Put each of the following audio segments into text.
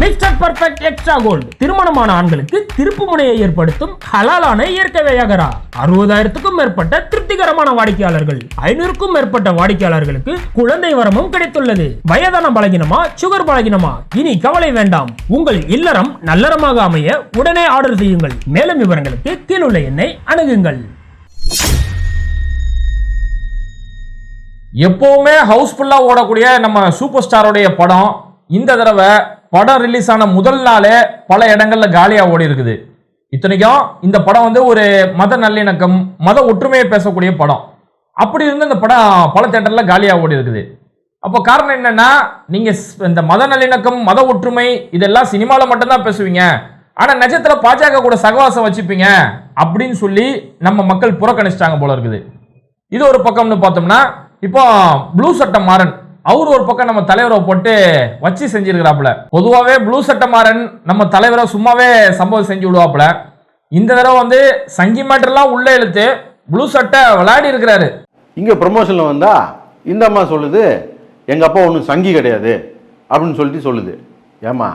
Mister perfect extra gold திருமணமான ஆண்களுக்கு திருப்பு முனையை ஏற்படுத்தும் ஹலாலான இயற்கை வையகரா. அறுபதாயிரத்துக்கும் மேற்பட்ட திருப்திகரமான வாடிக்கையாளர்கள். ஐநூறுக்கும் மேற்பட்ட வாடிக்கையாளர்களுக்கு குழந்தை வரமும் கிடைத்துள்ளது. வயதான பலகினமா சுகர் பலகினமா? இனி கவலை வேண்டாம். உங்கள் இல்லறம் நல்லறமாக அமைய உடனே ஆர்டர் செய்யுங்கள். மேலும் விவரங்களுக்கு கீழுள்ள எண்ணை அணுகுங்கள். எப்பவுமே ஹவுஸ்ஃபுல்லாக ஓடக்கூடிய நம்ம சூப்பர் ஸ்டாரோடைய படம் இந்த தடவை படம் ரிலீஸ் ஆன முதல் நாளே பல இடங்கள்ல காலியா ஓடி இருக்குது இத்தனைக்கும் இந்த படம் வந்து ஒரு மத நல்லிணக்கம் மத ஒற்றுமையை பேசக்கூடிய படம். அப்படி இருந்து இந்த படம் பல தேட்டர்ல காலியா ஓடி இருக்குது அப்போ காரணம் என்னன்னா நீங்கள் இந்த மத நல்லிணக்கம் மத ஒற்றுமை இதெல்லாம் சினிமாவில் மட்டும்தான் பேசுவீங்க. ஆனா நிஜத்துல பாஜக கூட சகவாசம் வச்சுப்பீங்க அப்படின்னு சொல்லி நம்ம மக்கள் புறக்கணிச்சிட்டாங்க போல இருக்குது. இது ஒரு பக்கம்னு பார்த்தோம்னா இப்போ ப்ளூ சட்டை மாறன் அவர் ஒரு பக்கம் நம்ம தலைவரை போட்டு வச்சு செஞ்சிருக்கிறாப்புல. பொதுவாகவே ப்ளூ சட்டை மாறன் நம்ம தலைவரை சும்மாவே சம்பவம் செஞ்சு விடுவாப்புல. இந்த தடவை வந்து சங்கி மேட்டர்லாம் உள்ள இழுத்து ப்ளூ சட்டை விளையாடி இருக்கிறாரு. இங்கே ப்ரொமோஷனில் வந்தா இந்த அம்மா சொல்லுது எங்கள் அப்பா ஒன்றும் சங்கி கிடையாது அப்படின்னு சொல்லிட்டு சொல்லுது. ஏம்மா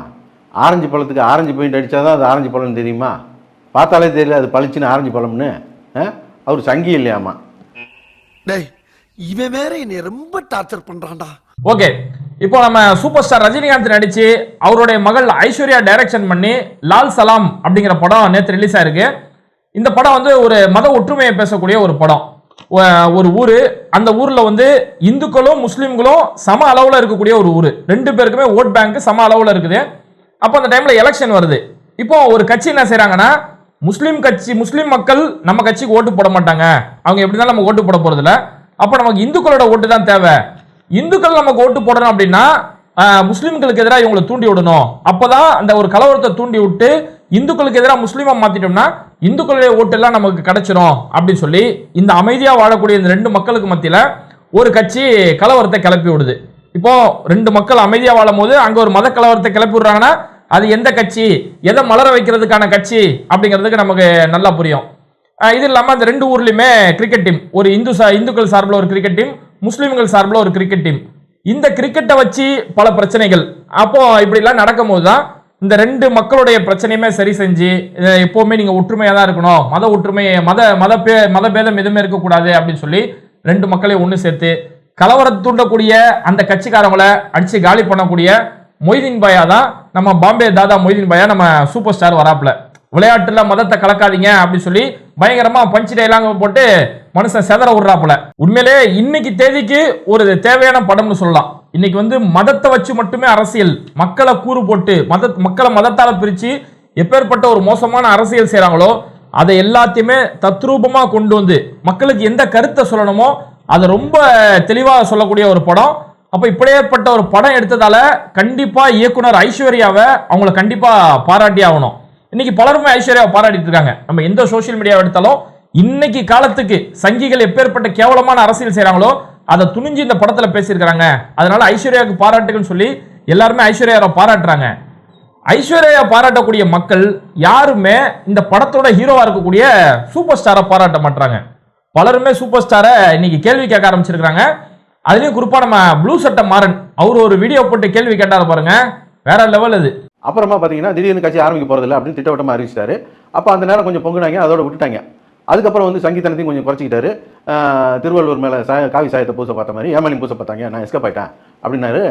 ஆரஞ்சு பழத்துக்கு ஆரஞ்சு பெயிண்ட் அடித்தா தான் அது ஆரஞ்சு பழம் தெரியுமா? பார்த்தாலே தெரியல அது பளிச்சுன்னு ஆரஞ்சு பழம்னு. ஆ? அவர் சங்கி இல்லையாம்மா. டேய் இவன் வேற என்னை ரொம்ப டார்ச்சர் பண்றான்டா. ஓகே இப்போ நம்ம சூப்பர் ஸ்டார் ரஜினிகாந்த் நடிச்சு அவருடைய மகள் ஐஸ்வர்யா டைரக்ஷன் பண்ணி லால் சலாம் அப்படிங்கிற படம் நேற்று ரிலீஸ் ஆயிருக்கு. இந்த படம் வந்து ஒரு மத ஒற்றுமையை பேசக்கூடிய ஒரு படம். ஒரு ஊர். அந்த ஊரில் வந்து இந்துக்களும் முஸ்லீம்களும் சம அளவில் இருக்கக்கூடிய ஒரு ஊர். ரெண்டு பேருக்குமே ஓட் பேங்க் சம அளவில் இருக்குது. அப்போ அந்த டைமில் எலெக்ஷன் வருது. இப்போ ஒரு கட்சி என்ன செய்கிறாங்கன்னா முஸ்லீம் கட்சி முஸ்லீம் மக்கள் நம்ம கட்சிக்கு ஓட்டு போட மாட்டாங்க. அவங்க எப்படி இருந்தாலும் நம்ம ஓட்டு போட போறது அப்போ நமக்கு இந்துக்களோட ஓட்டு தான் தேவை. இந்துக்கள் நமக்கு ஓட்டு போடணும் அப்படின்னா முஸ்லீம்களுக்கு எதிராக இவங்களை தூண்டி விடணும். அப்போதான் அந்த ஒரு கலவரத்தை தூண்டி விட்டு இந்துக்களுக்கு எதிராக முஸ்லீமாக மாற்றிட்டோம்னா இந்துக்களுடைய ஓட்டு எல்லாம் நமக்கு கிடைச்சிரும் அப்படின்னு சொல்லி இந்த அமைதியாக வாழக்கூடிய இந்த ரெண்டு மக்களுக்கு மத்தியில் ஒரு கட்சி கலவரத்தை கிளப்பி விடுது. இப்போ ரெண்டு மக்கள் அமைதியாக வாழும் போது அங்கே ஒரு மத கலவரத்தை கிளப்பி விடுறாங்கன்னா அது எந்த கட்சி எதை மலர வைக்கிறதுக்கான கட்சி அப்படிங்கிறதுக்கு நமக்கு நல்லா புரியும். இது இல்லாமல் அந்த ரெண்டு ஊர்லேயுமே கிரிக்கெட் டீம் ஒரு இந்து சா இந்துக்கள் சார்பில் ஒரு கிரிக்கெட் டீம் முஸ்லீம்கள் சார்பில் ஒரு கிரிக்கெட் டீம் இந்த கிரிக்கெட்டை வச்சு பல பிரச்சனைகள். அப்போ இப்படிலாம் நடக்கும்போது தான் இந்த ரெண்டு மக்களுடைய பிரச்சனையுமே சரி செஞ்சு எப்போவுமே நீங்கள் ஒற்றுமையாக தான் இருக்கணும். மத ஒற்றுமை மத மத பே மத பேதம் எதுவுமே இருக்கக்கூடாது அப்படின்னு சொல்லி ரெண்டு மக்களையும் ஒன்று சேர்த்து கலவரத்தை தூண்டக்கூடிய அந்த கட்சிக்காரங்களை அடித்து காலி பண்ணக்கூடிய மொய்தீன் பாயா தான் நம்ம பாம்பே தாதா மொய்தீன் பாயா நம்ம சூப்பர் ஸ்டார் வராப்புல. விளையாட்டில் மதத்தை கலக்காதீங்க அப்படின்னு சொல்லி பயங்கரமா பஞ்சு டைலாங்க போட்டு மனுஷன் செதற விடுறாப்புல. உண்மையிலே இன்னைக்கு தேதிக்கு ஒரு தேவையான படம்னு சொல்லலாம். இன்னைக்கு வந்து மதத்தை வச்சு மட்டுமே அரசியல் மக்களை கூறு போட்டு மத மக்களை மதத்தால பிரிச்சு எப்பேற்பட்ட ஒரு மோசமான அரசியல் செய்கிறாங்களோ அதை எல்லாத்தையுமே தத்ரூபமா கொண்டு வந்து மக்களுக்கு எந்த கருத்தை சொல்லணுமோ அதை ரொம்ப தெளிவாக சொல்லக்கூடிய ஒரு படம். அப்போ இப்படியேப்பட்ட ஒரு படம் எடுத்ததால கண்டிப்பா இயக்குனர் ஐஸ்வர்யாவை அவங்கள கண்டிப்பா பாராட்டி ஆகணும். இன்னைக்கு பலருமே ஐஸ்வர்யாவை பாராட்டிட்டு இருக்காங்க நம்ம எந்த சோஷியல் மீடியாவை எடுத்தாலும் இன்னைக்கு காலத்துக்கு சங்கிகள் எப்பேற்பட்ட கேவலமான அரசியல் செய்கிறாங்களோ அதை துணிஞ்சு இந்த படத்துல பேசியிருக்கிறாங்க. அதனால ஐஸ்வர்யாவுக்கு பாராட்டுக்குன்னு சொல்லி எல்லாருமே ஐஸ்வர்யாவை பாராட்டுறாங்க. ஐஸ்வர்யா பாராட்டக்கூடிய மக்கள் யாருமே இந்த படத்தோட ஹீரோவா இருக்கக்கூடிய சூப்பர் ஸ்டாரை பாராட்ட மாட்டாங்க பலருமே சூப்பர் ஸ்டாரை இன்னைக்கு கேள்வி கேட்க ஆரம்பிச்சிருக்காங்க அதுலயும் குறிப்பா நம்ம ப்ளூ சட்டை மாறன் அவர் ஒரு வீடியோ போட்டு கேள்வி கேட்டார் பாருங்க. வேற லெவல் அது. அப்புறமா பார்த்தீங்கன்னா திடீர்னு கட்சி ஆரம்பிக்க போகிறதில்ல அப்படின்னு திட்டவட்டமாக அறிவிச்சிட்டாரு. அப்போ அந்த நேரம் கொஞ்சம் பொங்குனாங்க அதோட விட்டுட்டாங்க. அதுக்கப்புறம் வந்து சங்கீதனத்தையும் கொஞ்சம் குறைச்சிக்கிட்டாரு. திருவள்ளுவர் மேலே சா காவி சாயத்தை பூசை பார்த்த மாதிரி ஏமாலையும் பூசை பார்த்தாங்க நான் எஸ்கப் ஆயிட்டேன் அப்படின்னாரு.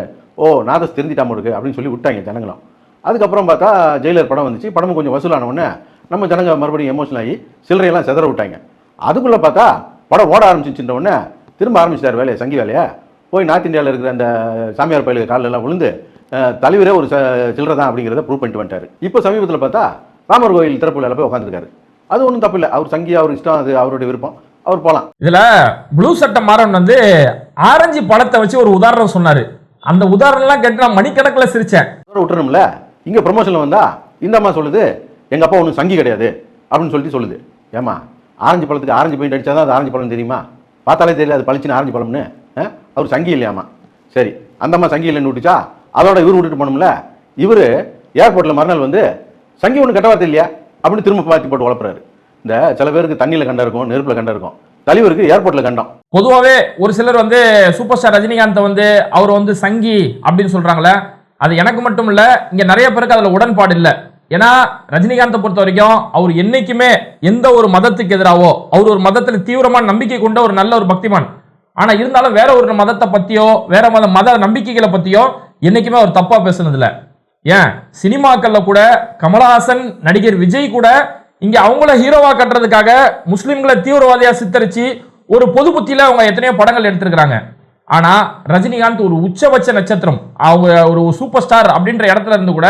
ஓ நாதஸ் தெரிஞ்சிட்டாம இருக்கு அப்படின்னு சொல்லி விட்டாங்க ஜனங்களும். அதுக்கப்புறம் பார்த்தா ஜெயிலர் படம் வந்துச்சு. படமும் கொஞ்சம் வசூலான உடனே நம்ம ஜனங்க மறுபடியும் எமோஷனல் ஆகி சில்லறையெல்லாம் செதற விட்டாங்க. அதுக்குள்ளே பார்த்தா படம் ஓட ஆரம்பிச்சின்ற உடனே திரும்ப ஆரம்பிச்சிட்டார் வேலையை சங்கி வேலையை. போய் நார்த் இந்தியாவில் இருக்கிற அந்த சாமியார் பயிலுக்கு காலில் எல்லாம் விழுந்து தலைவரே ஒரு சில்லறை தான் அப்படிங்கிறத ப்ரூவ் பண்ணிட்டு வந்துட்டாரு. இப்போ சமீபத்தில் பார்த்தா ராமர் கோயில் திறப்புல போய் உட்காந்துருக்காரு அது ஒன்றும் தப்பு இல்லை. அவர் சங்கி அவர் இஷ்டம் அது அவருடைய விருப்பம். அவர் போகலாம் இதுல ப்ளூ சட்டை மாறன் வந்து ஆரஞ்சு பழத்தை வச்சு ஒரு உதாரணம் சொன்னாரு. அந்த உதாரணம்லாம் கேட்டு நான் மணிக்கணக்கில் சிரிச்சேன். அதோட விட்டுறணும்ல இங்கே ப்ரொமோஷனில் வந்தா இந்த அம்மா சொல்லுது எங்கள் அப்பா ஒன்றும் சங்கி கிடையாது அப்படின்னு சொல்லிட்டு சொல்லுது. ஏம்மா ஆரஞ்சு பழத்துக்கு ஆரஞ்சு பெயிண்ட் அடித்தா தான் அது ஆரஞ்சு பழம் தெரியுமா? பார்த்தாலே தெரியல அது பளிச்சுன்னு ஆரஞ்சு பழம்னு? அவர் சங்கி இல்லையாம்மா. சரி அந்த அம்மா சங்கி இல்லைன்னு விட்டுச்சா? அதோட இவர் விட்டுட்டு போனோம்ல இவர் ஏர்போர்ட்டில் மறுநாள் வந்து சங்கி ஒன்று கெட்ட வார்த்தை இல்லையா? அப்படின்னு திரும்ப மாற்றி போட்டு வளர்ப்புறாரு இந்த சில பேருக்கு தண்ணியில் கண்டா இருக்கும் நெருப்பில் கண்டா இருக்கும். தலைவருக்கு ஏர்போர்ட்டில் கண்டோம். பொதுவாகவே ஒரு சிலர் வந்து சூப்பர் ஸ்டார் ரஜினிகாந்தை வந்து அவர் வந்து சங்கி அப்படின்னு சொல்றாங்களே அது எனக்கு மட்டும் இல்ல இங்க நிறைய பேருக்கு அதுல உடன்பாடு இல்ல. ஏன்னா ரஜினிகாந்தை பொறுத்த வரைக்கும் அவர் என்னைக்குமே எந்த ஒரு மதத்துக்கு எதிராவோ அவர் ஒரு மதத்துல தீவிரமான நம்பிக்கை கொண்ட ஒரு நல்ல ஒரு பக்திமான். ஆனா இருந்தாலும் வேற ஒரு மதத்தை பத்தியோ வேற மத மத நம்பிக்கைகளை பத்தியோ என்னைக்குமே அவர் தப்பா பேசுனதில்ல. ஏன்? சினிமாக்கள்ல கூட கமலஹாசன் நடிகர் விஜய் கூட இங்க அவங்கள ஹீரோவா கட்டுறதுக்காக முஸ்லிம்களை தீவிரவாதியா சித்தரிச்சு ஒரு பொது புத்தியில அவங்க எத்தனையோ படங்கள் எடுத்திருக்கிறாங்க. ஆனா ரஜினிகாந்த் ஒரு உச்சபட்ச நட்சத்திரம். அவங்க ஒரு சூப்பர் ஸ்டார் அப்படின்ற இடத்துல இருந்து கூட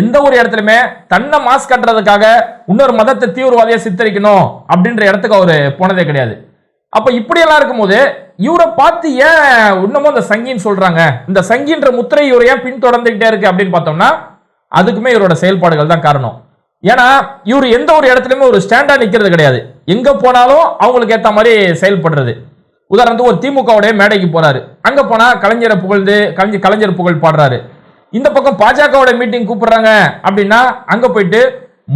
எந்த ஒரு இடத்துலயுமே தன்னை மாஸ்க் கட்டுறதுக்காக இன்னொரு மதத்தை தீவிரவாதியா சித்தரிக்கணும் அப்படின்ற இடத்துக்கு அவர் போனதே கிடையாது. அப்ப இப்படியெல்லாம் இருக்கும்போது இவரை பார்த்து ஏன் இன்னமும் அந்த சங்கின்னு சொல்றாங்க? இந்த சங்கின்ற முத்திரை இவரை ஏன் பின்தொடர்ந்துகிட்டே இருக்கு அப்படின்னு பார்த்தோம்னா அதுக்குமே இவரோட செயல்பாடுகள் தான் காரணம். ஏன்னா இவர் எந்த ஒரு இடத்துலயுமே ஒரு ஸ்டாண்டா நிக்கிறது கிடையாது. எங்க போனாலும் அவங்களுக்கு ஏத்த மாதிரி செயல்படுறது. உதாரணத்துக்கு ஒரு திமுகவுடைய மேடைக்கு போறாரு. அங்க போனா கலைஞரை புகழ்ந்து கலைஞர் கலைஞர் புகழ் பாடுறாரு. இந்த பக்கம் பாஜகவோட மீட்டிங் கூப்பிடுறாங்க அப்படின்னா அங்க போயிட்டு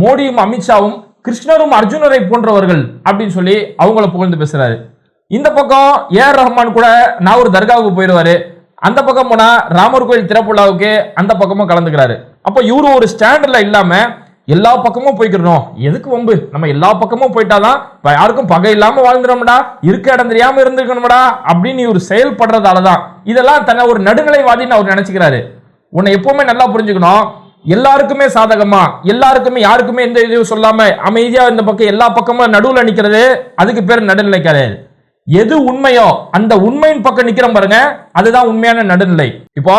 மோடியும் அமித்ஷாவும் கிருஷ்ணரும் அர்ஜுனரை போன்றவர்கள் அப்படின்னு சொல்லி அவங்கள புகழ்ந்து பேசுறாரு. இந்த பக்கம் ஏஆர் ரஹ்மான் கூட நான் ஒரு தர்காவுக்கு போயிடுவாரு. அந்த பக்கம் போனா ராமர் கோயில் திறப்புலாவுக்கு அந்த பக்கமும் கலந்துக்கிறாரு. அப்போ இவரு ஒரு ஸ்டாண்டர்ட்ல இல்லாம எல்லா பக்கமும் போய்க்கிறோம் எதுக்கு வம்பு? நம்ம எல்லா பக்கமும் போயிட்டாதான் இப்போ யாருக்கும் பகை இல்லாம வாழ்ந்துடோம்டா இருக்க இடம் தெரியாம இருந்திருக்கணும்டா அப்படின்னு இவர் செயல்படுறதாலதான். இதெல்லாம் தன்னை ஒரு நடுநிலைவாதின்னு அவர் நினைச்சுக்கிறாரு. உன்னை எப்பவுமே நல்லா புரிஞ்சுக்கணும். எல்லாருக்குமே சாதகமா? எல்லாருக்குமே யாருக்குமே எந்த இதுவும் சொல்லாம அமைதியா இந்த பக்கம் எல்லா பக்கமும் நடுவில் நிக்கிறது அதுக்கு பேர் நடுநிலை கிடையாது எது உண்மையோ அந்த உண்மையின் பக்கம் நிக்கிறோம் பாருங்க அதுதான் உண்மையான நடுநிலை. இப்போ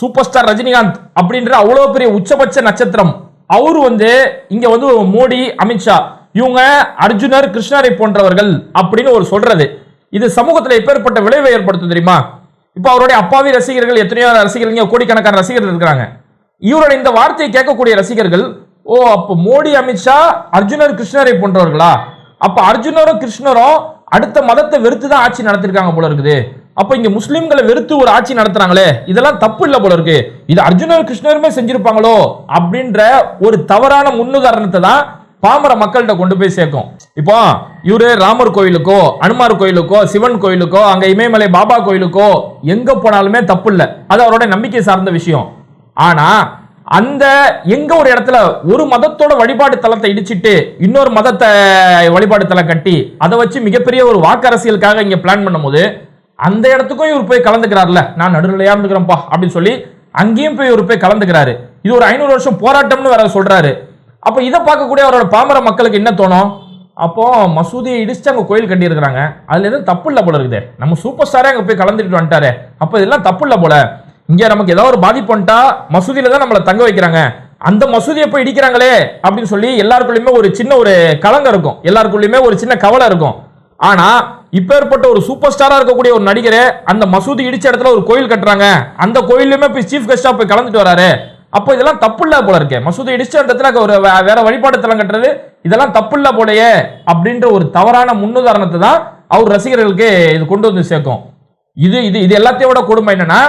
சூப்பர் ஸ்டார் ரஜினிகாந்த் அப்படின்ற அவ்வளவு பெரிய உச்சபட்ச நட்சத்திரம். அவர் வந்து இங்க வந்து மோடி அமித்ஷா இவங்க அர்ஜுனர் கிருஷ்ணரை போன்றவர்கள் அப்படின்னு ஒரு சொல்றது. இது சமூகத்துல எப்பேற்பட்ட விளைவை ஏற்படுத்தும் தெரியுமா? இப்போ அவருடைய அப்பாவி ரசிகர்கள் எத்தனையோ ரசிகர்கள் கோடிக்கணக்கான ரசிகர்கள் இருக்கிறாங்க. இவருடைய இந்த வார்த்தையை கேட்கக்கூடிய ரசிகர்கள் ஓ அப்ப மோடி அமித்ஷா அர்ஜுனர் கிருஷ்ணரை போன்றவர்களா? அப்ப அர்ஜுனரும் கிருஷ்ணரும் அடுத்த மதத்தை வெறுத்து தான் ஆட்சி நடத்திருக்காங்க போல இருக்குது. அப்ப இங்க முஸ்லிம்களை வெறுத்து ஒரு ஆட்சி நடத்துறாங்களே? இதெல்லாம் தப்பு இல்ல போல இருக்கு. இது அர்ஜுனர் கிருஷ்ணருமே செஞ்சிருப்பாங்களோ? அப்படின்ற ஒரு தவறான முன்னுதாரணத்தை தான் பாமர மக்கள்கிட்ட கொண்டு போய் சேர்க்கும். இப்போ இவரு ராமர் கோயிலுக்கோ அனுமார் கோயிலுக்கோ சிவன் கோயிலுக்கோ அங்க இமயமலை பாபா கோயிலுக்கோ எங்க போனாலுமே தப்பு இல்லை. அது அவரோட நம்பிக்கை சார்ந்த விஷயம். ஆனா அந்த எங்க ஒரு இடத்துல ஒரு மதத்தோட வழிபாடு தலத்தை இடிச்சிட்டு இன்னொரு மதத்தை வழிபாடு தளம் கட்டி அதை வச்சு மிகப்பெரிய ஒரு வாக்கு அரசியலுக்காக இங்க பிளான் பண்ணும்போது அந்த இடத்துக்கும் இவர் போய் கலந்துக்கிறார்ல நான் நடுநிலையா இருந்துக்கிறேன்ப்பா அப்படின்னு சொல்லி அங்கேயும் போய் இவர் போய் கலந்துக்கிறாரு. இது ஒரு ஐநூறு வருஷம் போராட்டம்னு வேற சொல்றாரு. அப்ப இதை பார்க்கக்கூடிய அவரோட பாமர மக்களுக்கு என்ன தோணும்? அப்போ மசூதியை இடிச்சு அங்க கோயில் கட்டி இருக்கிறாங்க அதுல எதுவும் தப்பு இல்ல போல இருக்குது. நம்ம சூப்பர் ஸ்டாரே அங்க போய் கலந்துட்டு வந்துட்டாரு. அப்ப இதெல்லாம் தப்பு இல்ல போல. இங்க நமக்கு ஏதாவது ஒரு பாதிப்பு வந்துட்டா மசூதியில தான் நம்மளை தங்க வைக்கிறாங்க. அந்த மசூதியை போய் இடிக்கிறாங்களே அப்படின்னு சொல்லி எல்லாருக்குள்ளயுமே ஒரு சின்ன ஒரு கலங்கம் இருக்கும். எல்லாருக்குள்ளயுமே ஒரு சின்ன கவலை இருக்கும். ஆனா இப்பேற்பட்ட ஒரு சூப்பர் ஸ்டாரா இருக்கக்கூடிய ஒரு நடிகரே அந்த மசூதி இடிச்ச இடத்துல ஒரு கோயில் கட்டுறாங்க. அந்த கோயிலுமே போய் சீஃப் கெஸ்டா போய் கலந்துட்டு வராரு. அப்போ இதெல்லாம் தப்பு இல்ல போல இருக்கே. மசூதி இடிச்ச இடத்துல ஒரு வேற வழிபாடு தலம் கட்டுறது இதெல்லாம் தப்பு இல்ல போலயே அப்படின்ற ஒரு தவறான முன்னுதாரணத்தை தான் அவர் ரசிகர்களுக்கு இது கொண்டு வந்து சேர்க்கும். இது இது இது எல்லாத்தையும் விட கொடுமை என்னன்னா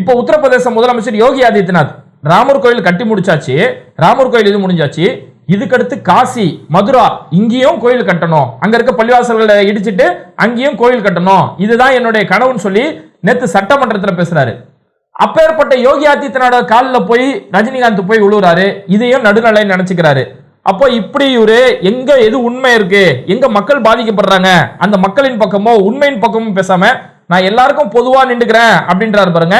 இப்போ உத்தரப்பிரதேச முதலமைச்சர் யோகி ஆதித்யநாத் ராமர் கோயில் கட்டி முடிச்சாச்சு. ராமர் கோயில் இது முடிஞ்சாச்சு. இதுக்கடுத்து காசி மதுரா இங்கேயும் கோயில் கட்டணும். அங்க இருக்க பள்ளிவாசல்களை இடிச்சிட்டு அங்கேயும் கோயில் கட்டணும். இதுதான் என்னுடைய கனவுன்னு சொல்லி நேத்து சட்டமன்றத்தில் பேசுறாரு. அப்பேற்பட்ட யோகி ஆதித்யநாத காலில் போய் ரஜினிகாந்த் போய் உழுவுறாரு. இதையும் நடுநிலை நினைச்சுக்கிறாரு. அப்போ இப்படி இவரு எங்க எது உண்மை இருக்கு? எங்க மக்கள் பாதிக்கப்படுறாங்க? அந்த மக்களின் பக்கமோ உண்மையின் பக்கமும் பேசாம நான் எல்லாருக்கும் பொதுவா நின்றுக்கிறேன் அப்படின்றாரு பாருங்க.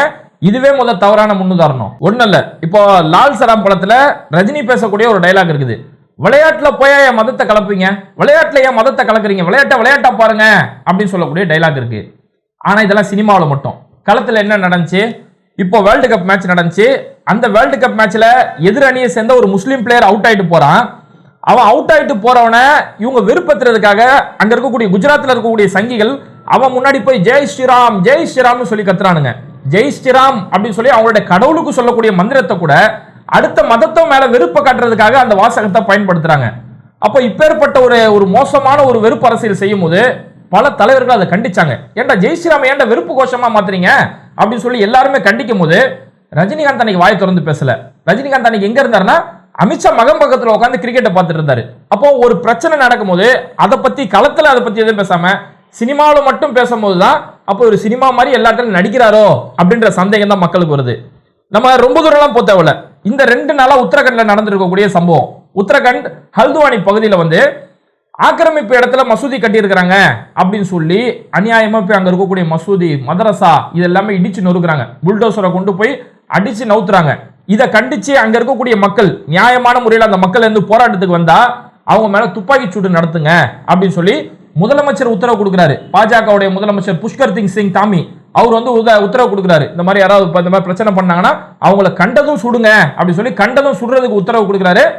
இதுவே முதல் தவறான முன்னுதாரணம். ஒன்றும் இல்ல இப்போ லால் சராம் படத்துல ரஜினி பேசக்கூடிய ஒரு டைலாக் இருக்குது. விளையாட்டுல போய் என் மதத்தை கலப்பீங்க விளையாட்டுல ஏன் மதத்தை கலக்குறீங்க? விளையாட்டை விளையாட்டா பாருங்க அப்படின்னு சொல்லக்கூடிய டைலாக் இருக்கு. ஆனா இதெல்லாம் சினிமாவில் மட்டும். களத்துல என்ன நடந்துச்சு? இப்போ வேர்ல்டு கப் மேட்ச் நடந்துச்சு. அந்த வேர்ல்டு கப் மேட்ச்ல எதிர் அணியை சேர்ந்த ஒரு முஸ்லீம் பிளேயர் அவுட் ஆயிட்டு போறான். அவன் அவுட் ஆயிட்டு போறவனை இவங்க வெறுப்பத்துறதுக்காக அங்க இருக்கக்கூடிய குஜராத்ல இருக்கக்கூடிய சங்கிகள் அவன் முன்னாடி போய் ஜெய் ஸ்ரீராம் ஜெய் ஸ்ரீராம்னு சொல்லி கத்துறானுங்க. ஜெய் ஸ்ரீராம் அப்படின்னு சொல்லி அவங்களுடைய கடவுளுக்கு சொல்லக்கூடிய மந்திரத்தை கூட அடுத்த மதத்தை மேல வெறுப்பை காட்டுறதுக்காக அந்த வாசகத்தை பயன்படுத்துறாங்க. அப்போ இப்பேற்பட்ட ஒரு ஒரு மோசமான ஒரு வெறுப்பு அரசியல் செய்யும் போது பல தலைவர்கள் அதை கண்டிச்சாங்க. ஏன்டா ஜெய் ஸ்ரீராம் ஏன்டா வெறுப்பு கோஷமா மாத்துறீங்க? அப்படின்னு சொல்லி எல்லாருமே கண்டிக்கும் போது ரஜினிகாந்த் அன்னைக்கு வாய் திறந்து பேசல. ரஜினிகாந்த் அன்னைக்கு எங்க இருந்தாருன்னா அமித்ஷா மகன் பக்கத்தில் உட்காந்து கிரிக்கெட்டை பார்த்துட்டு இருந்தாரு. அப்போ ஒரு பிரச்சனை நடக்கும்போது அதை பத்தி களத்துல அதை பத்தி எதுவும் பேசாம சினிமாவில் மட்டும் பேசும்போது தான் அப்போ ஒரு சினிமா மாதிரி எல்லா இடத்துலையும் நடிக்கிறாரோ அப்படின்ற சந்தேகம் தான் மக்களுக்கு வருது. நம்ம ரொம்ப தூரம்லாம் போக தேவையில்ல. இந்த ரெண்டு நாளா உத்தரகண்ட்ல நடந்திருக்கக்கூடிய சம்பவம். உத்தரகண்ட் ஹல்துவானி பகுதியில் வந்து ஆக்கிரமிப்பு இடத்துல மசூதி கட்டியிருக்கிறாங்க அப்படின்னு சொல்லி அநியாயமா போய் அங்க இருக்கக்கூடிய மசூதி மதரசா இது எல்லாமே இடிச்சு நொறுக்குறாங்க. புல்டோசரை கொண்டு போய் அடிச்சு நவுத்துறாங்க. இதை கண்டிச்சு அங்க இருக்கக்கூடிய மக்கள் நியாயமான முறையில் அந்த மக்கள் இருந்து போராட்டத்துக்கு வந்தா அவங்க மேல துப்பாக்கி சூடு நடத்துங்க அப்படின்னு சொல்லி முதலமைச்சர் உத்தரவு கொடுக்குறாரு. பாஜகவுடைய முதலமைச்சர் புஷ்கர் சிங் சிங் தாமி அவர் வந்து உத- உத்தரவு கொடுக்குறாரு. இந்த மாதிரி யாராவது இந்த மாதிரி பிரச்சனை பண்ணாங்கன்னா அவங்கள கண்டதும் சுடுங்க அப்படின்னு சொல்லி கண்டதும் சுடுறதுக்கு உத்தரவு கொடுக்குறாரு.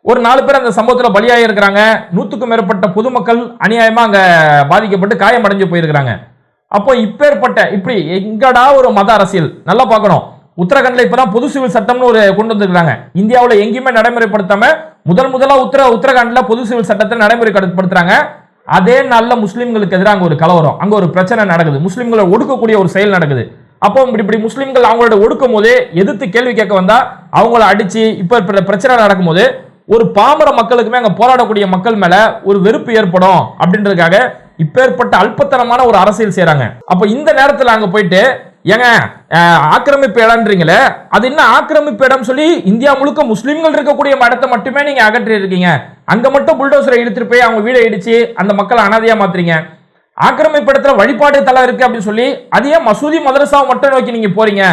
ஒரு நாலு பேர் அந்த சம்பவத்தில் பலியாக இருக்கிறாங்க. நூற்றுக்கும் மேற்பட்ட பொதுமக்கள் அநியாயமாக அங்கே பாதிக்கப்பட்டு காயமடைஞ்சு போயிருக்கிறாங்க. அப்போ இப்பேற்பட்ட இப்படி எங்கடா ஒரு மத அரசியல்? நல்லா பார்க்கணும். உத்தரகாண்டில் இப்போ தான் பொது சிவில் சட்டம்னு ஒரு கொண்டு வந்திருக்கிறாங்க. இந்தியாவில் எங்கேயுமே நடைமுறைப்படுத்தாம முதல் முதலாக உத்தர உத்தரகாண்டில் பொது சிவில் சட்டத்தை நடைமுறைப்படுத்துறாங்க. அதே நாளில் முஸ்லீம்களுக்கு எதிராக அங்கே ஒரு கலவரம் அங்கே ஒரு பிரச்சனை நடக்குது. முஸ்லீம்களை ஒடுக்கக்கூடிய ஒரு செயல் நடக்குது. அப்போ இப்படி இப்படி முஸ்லீம்கள் அவங்களோட ஒடுக்கும் போது எதிர்த்து கேள்வி கேட்க வந்தா அவங்கள அடிச்சு இப்ப பிரச்சனை பிரச்சனை நடக்கும்போது ஒரு பாமர மக்களுக்குமே அங்கே போராடக்கூடிய மக்கள் மேல ஒரு வெறுப்பு ஏற்படும் அப்படின்றதுக்காக இப்பேற்பட்ட அல்பத்தனமான ஒரு அரசியல் செய்கிறாங்க அப்ப இந்த நேரத்தில் அங்க போயிட்டு ஏங்க ஆக்கிரமிப்பு இடம்ன்றீங்களே அது என்ன ஆக்கிரமிப்பு இடம் சொல்லி இந்தியா முழுக்க முஸ்லீம்கள் இருக்கக்கூடிய இடத்தை மட்டுமே நீங்க அகற்றி இருக்கீங்க அங்கே மட்டும் புல்டோசரை இழுத்துட்டு போய் அவங்க வீடை இடிச்சு அந்த மக்களை அனாதையாக மாத்துறீங்க. ஆக்கிரமிப்பு இடத்துல வழிபாடு தலம் இருக்கு அப்படின்னு சொல்லி அது ஏன் மசூதி மதரசாவை மட்டும் நோக்கி நீங்க போறீங்க?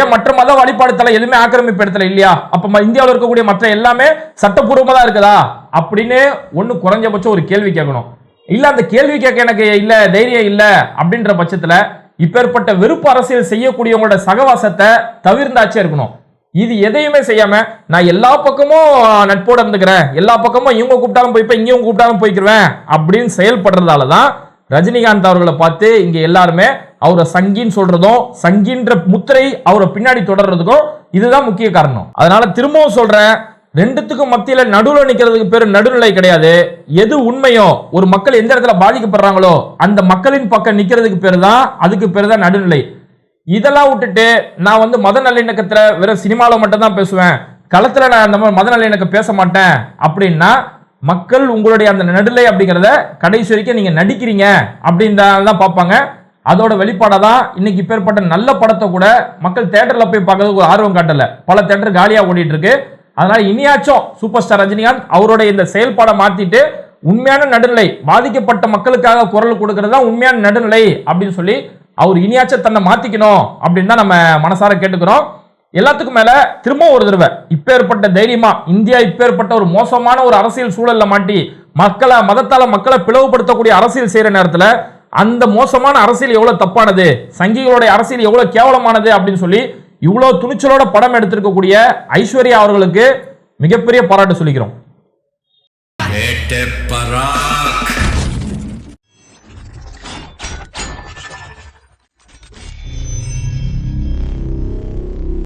ஏன் மற்ற மத வழிபாடு தலம் எதுவுமே ஆக்கிரமிப்பு இடத்துல இல்லையா? அப்ப இந்தியாவில் இருக்கக்கூடிய மற்ற எல்லாமே சட்டப்பூர்வமாக தான் இருக்குதா? அப்படின்னு ஒன்று குறைஞ்சபட்சம் ஒரு கேள்வி கேட்கணும். இல்ல அந்த கேள்வி கேட்க எனக்கு இல்ல தைரியம் இல்ல அப்படின்ற பட்சத்துல இப்பேற்பட்ட வெறுப்பு அரசியல் செய்யக்கூடியவங்களோட சகவாசத்தை தவிர்ந்தாச்சே இருக்கணும். இது எதையுமே செய்யாம நான் எல்லா பக்கமும் நட்போட இருந்துக்கிறேன். எல்லா பக்கமும் இவங்க கூப்பிட்டாலும் போய்ப்பேன் இங்கேயும் கூப்பிட்டாலும் போய்க்கிருவேன். அப்படின்னு செயல்படுறதால தான் ரஜினிகாந்த் அவர்களை பார்த்து இங்க எல்லாருமே அவரை சங்கின்னு சொல்றதும் சங்கின்ற முத்திரை அவரை பின்னாடி தொடர்றதுக்கும் இதுதான் முக்கிய காரணம். அதனால திரும்பவும் சொல்றேன் ரெண்டுத்துக்கும் மத்தியில நடுவில் நிக்கிறதுக்கு பேர் நடுநிலை கிடையாது. எது உண்மையோ ஒரு மக்கள் எந்த இடத்துல பாதிக்கப்படுறாங்களோ அந்த மக்களின் பக்கம் நிக்கிறதுக்கு பேர் தான் அதுக்கு பேர் தான் நடுநிலை. இதெல்லாம் விட்டுட்டு நான் வந்து மத நல்லிணக்கத்தில் வெறும் சினிமாவில் மட்டும் தான் பேசுவேன். களத்தில் நான் அந்த மாதிரி மத நல்லிணக்கம் பேச மாட்டேன். அப்படின்னா மக்கள் உங்களுடைய அந்த நடுநிலை அப்படிங்கிறத கடைசி வரைக்கும் நீங்கள் நடிக்கிறீங்க அப்படின்றதான் பார்ப்பாங்க. அதோட வெளிப்பாடாக தான் இன்னைக்கு இப்பேற்பட்ட நல்ல படத்தை கூட மக்கள் தேட்டரில் போய் பார்க்கறதுக்கு ஒரு ஆர்வம் காட்டல. பல தேட்டர் காலியாக ஓடிட்டு இருக்கு அதனால இனியாச்சும் சூப்பர் ஸ்டார் ரஜினிகாந்த் அவருடைய இந்த செயல்பாடை மாற்றிட்டு உண்மையான நடுநிலை பாதிக்கப்பட்ட மக்களுக்காக குரல் கொடுக்கறது தான் உண்மையான நடுநிலை அப்படின்னு சொல்லி அவர் இனியாச்சும் தன்னை மாத்திக்கணும் அப்படின்னு தான் நம்ம மனசார கேட்டுக்கிறோம். எல்லாத்துக்கும் மேல திரும்ப ஒரு தடவை இப்பேற்பட்ட தைரியமா இந்தியா இப்பேற்பட்ட ஒரு மோசமான ஒரு அரசியல் சூழல்ல மாட்டி மக்களை மதத்தால மக்களை பிளவுபடுத்தக்கூடிய அரசியல் செய்யற நேரத்துல அந்த மோசமான அரசியல் எவ்வளவு தப்பானது சங்கிகளுடைய அரசியல் எவ்வளவு கேவலமானது அப்படின்னு சொல்லி இவ்வளவு துணிச்சலோட படம் எடுத்திருக்கக்கூடிய ஐஸ்வர்யா அவர்களுக்கு மிகப்பெரிய பாராட்டு சொல்லிக்கிறோம்.